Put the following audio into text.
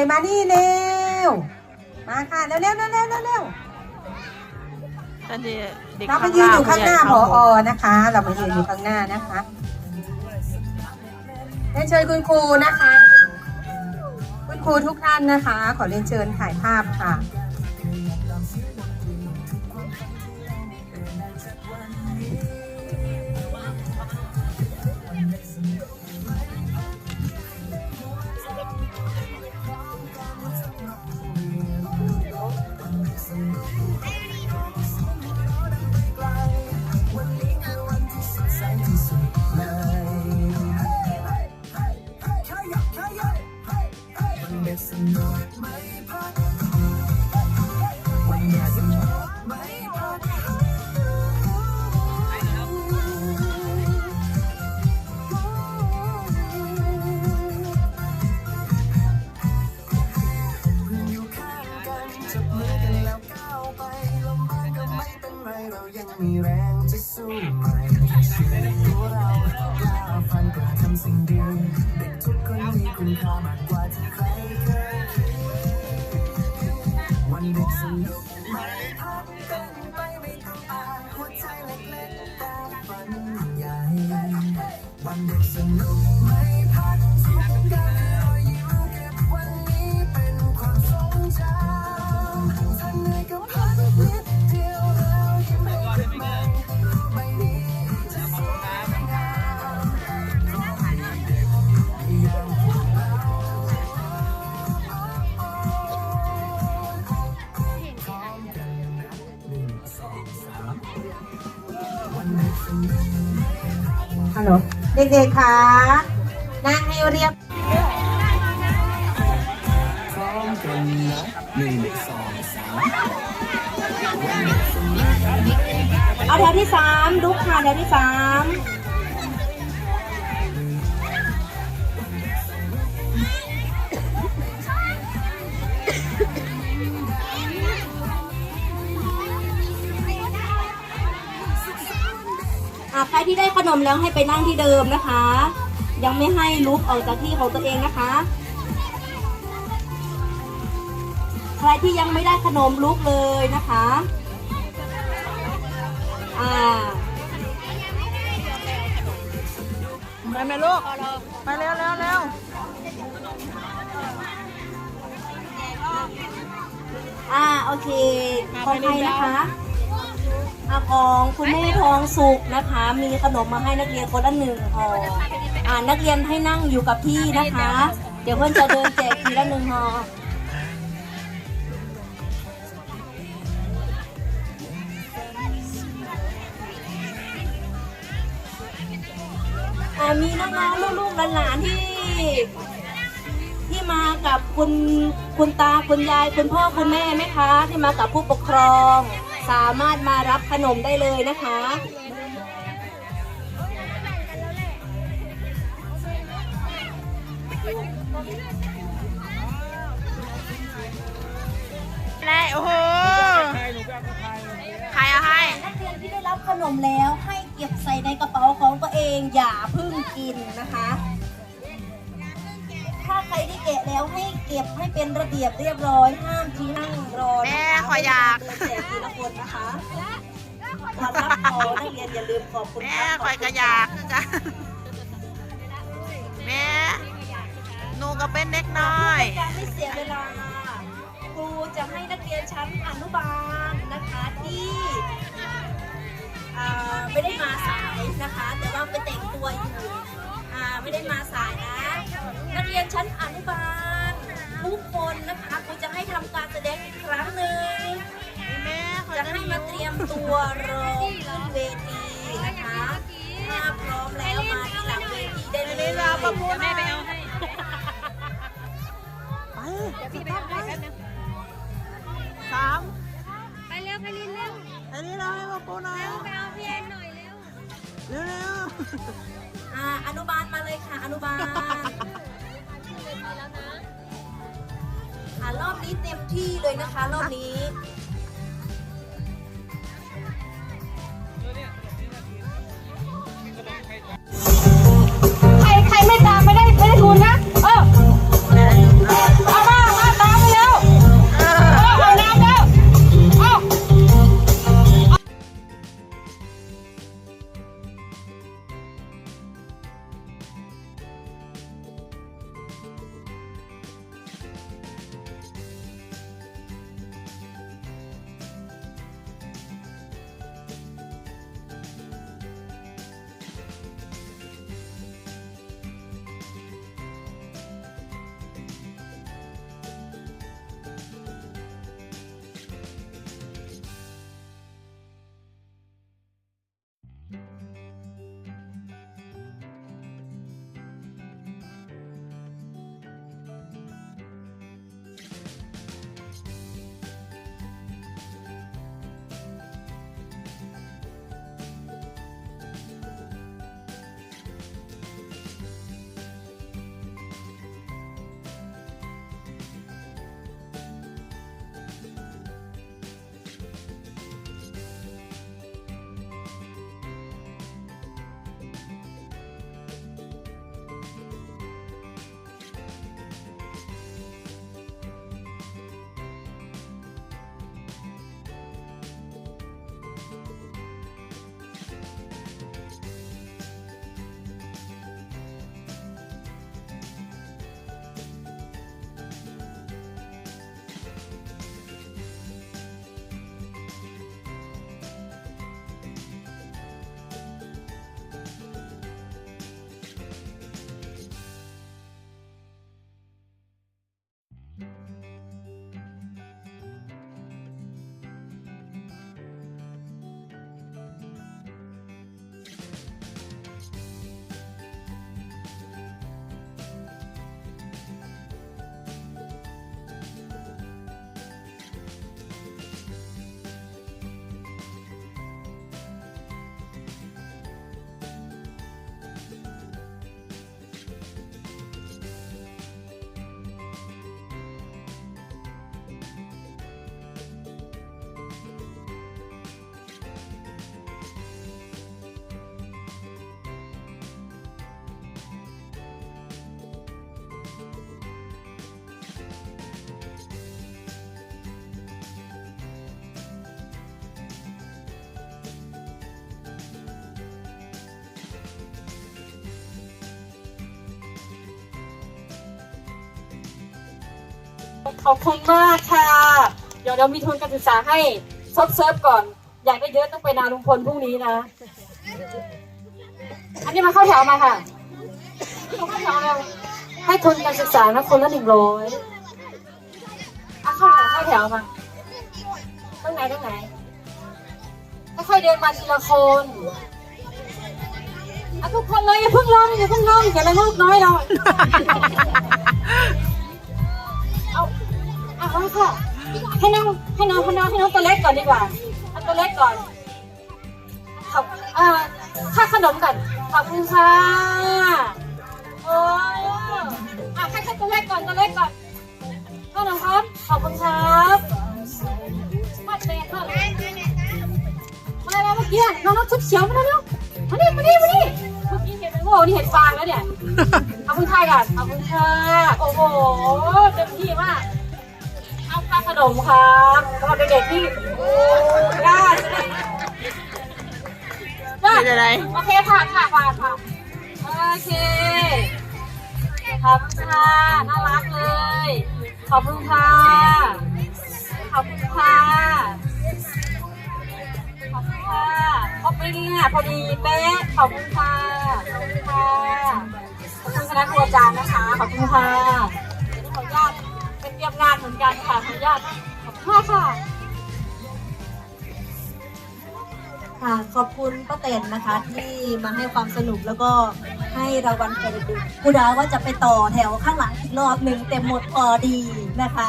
ยมานี่เร็ว มาค่ะเร็วเร็วเร็วเร็วเร็วเร็วอันนี้เด็กเรามายืนอยู่ข้างหน้าผผู้ใญ่อนะคะ เรามายืนอยู่ข้างหน้านะคะเรียนเชิญคุณครูนะคะ คุณครูทุกท่านนะคะ ขอเรียนเชิญถ่ายภาพค่ะ เด็กทุกคนมีคุณค่ามากกว่าที่ใครเคยคิดวันเด็กสนุกไม่พักกันไปไม่ต้องอาหัวใจเล็กๆแต่ฝันใหญ่วันเด็กสนุก ฮัลโหลเด็กๆคะนั่งให้เรียบพร้อมกันนะหนึ่งสองสามเอาแถวที่สามลุกค่ะแถวที่สาม ใครที่ได้ขนมแล้วให้ไปนั่งที่เดิมนะคะ ยังไม่ให้ลุกออกจากที่ของตัวเองนะคะ ใครที่ยังไม่ได้ขนมลุกเลยนะคะอ่าไปไหมลูกไปเร็วเร็วเร็วอ่าโอเคของใครนะคะอา ของคุณแม่ทองสุกนะคะ มีขนมมาให้นักเรียนคนละหนึ่งห่ออ่านักเรียนให้นั่งอยู่กับที่นะคะ เดี๋ยวเพื่อนจะเดินแจกทีละหนึ่งห่ออ่ามีน้องๆลูกๆหลานๆที่ ที่มากับคุณคุณตาคุณยายคุณพ่อคุณแม่ไหมคะ ที่มากับผู้ปกครอง สามารถมารับขนมได้เลยนะคะได้โอ้โหใครเอาให้นักเรียนที่ได้รับขนมแล้วให้เก็บใส่ในกระเป๋าของตัวเองอย่าเพิ่งกินนะคะ ถ้าใครที่แกะแล้วให้เก็บให้เป็นระเบียบเรียบร้อยห้ามทิ้งนั่งรอนะคะแม่ขออยากเดินแจกทีละคนนะคะก่อนรับของนักเรียนอย่าลืมขอบคุณแม่ครับคอยกระยากจ้ะแม่หนูก็เป็นเด็กน้อยการไม่เสียเวลา ครูจะให้นักเรียนชั้นอนุบาลนะคะที่อ่าไม่ได้มาสายนะคะ แต่ว่าไปแต่งตัวอยู่อ่าไม่ได้มาสายนะนักเรี ยนชั้นอนุบาลทุกคนนะคะครูจะให้ทำการแสดงอีกครั้งหนึ่งแม่ขอจะให้มาเตรียมตัวรอขึ้นเวทีนะคะถ้าพร้อมแล้วมาที่หลังเวทีได้เลยเวลาประมูลแม่ไปเอาให้สามไปเร็วไปลินเร็วอันนี้เราให้มาปูหน่อยไปเอาพี่แอนหน่อยเร็วเร็วเร็วอ่าอนุบาลมาเลยค่ะ อนุบาล รอบนี้เต็มที่เลยนะคะ รอบนี้ ขอบคุณมากค่ะ เดี๋ยวเรามีทุนการศึกษาให้ซบเซิร์ฟก่อน อยากได้เยอะต้องไปนาลุงพลพรุ่งนี้นะ อันนี้มาเข้าแถวมาค่ะเข้าแถวมาให้ทุนการศึกษานะคนละหนึ่งร้อยอะเข้าแถวเข้าแถวมาตรงไหนตรงไหนค่อยๆเดินมาทีละคนอะทุกคนเลยอย่าเพิ่งลงอย่าเพิ่งลงอย่าละลูกน้อยเรา เอาค่ะ ให้น้องให้น้องให้น้องให้น้องตัวเล็กก่อนดีกว่าเอาตัวเล็กก่อนขอบเอ่อค่าขนมก่อนขอบคุณค่ะโอ้อะให้แค่าตัวเล็กก่อนตัวเล็กก่อนขนมครับขอบคุณครับมาเตะค่ะมาแล้วเมื่อกี้น้องน้องชุดเขียวมาแล้วเร็วมาดิมาดิมาดิเมื่อกี้เห็นเป็นโง่นี่เห็นฟางแล้วเนี่ยขอบคุณค่ะก่อนขอบคุณค่ะโอ้โหเต็มที่มาก ขนมครับสำหรับเด็กๆที่โอ้กล้าใช่ไหมได้เป็นอะไร โอเคค่ะค่ะค่ะค่ะโอเคขอบคุณค่ะน่ารักเลย ขอบคุณค่ะ ขอบคุณค่ะ ขอบคุณค่ะครบไหมเนี่ยพอดีเป๊ะขอบคุณค่ะ ขอบคุณค่ะขอบคุณคณะครูอาจารย์นะคะ ขอบคุณค่ะ เป็นเตรียมงานเหมือนกันค่ะขออนุญาตขอบคุณค่ะ ค่ะ ขอบคุณป้าเต็นนะคะที่มาให้ความสนุกแล้วก็ให้รางวัลแก่เด็กๆกูดาว่าจะไปต่อแถวข้างหลังอีกรอบหนึ่งแต่หมดพอดีนะคะ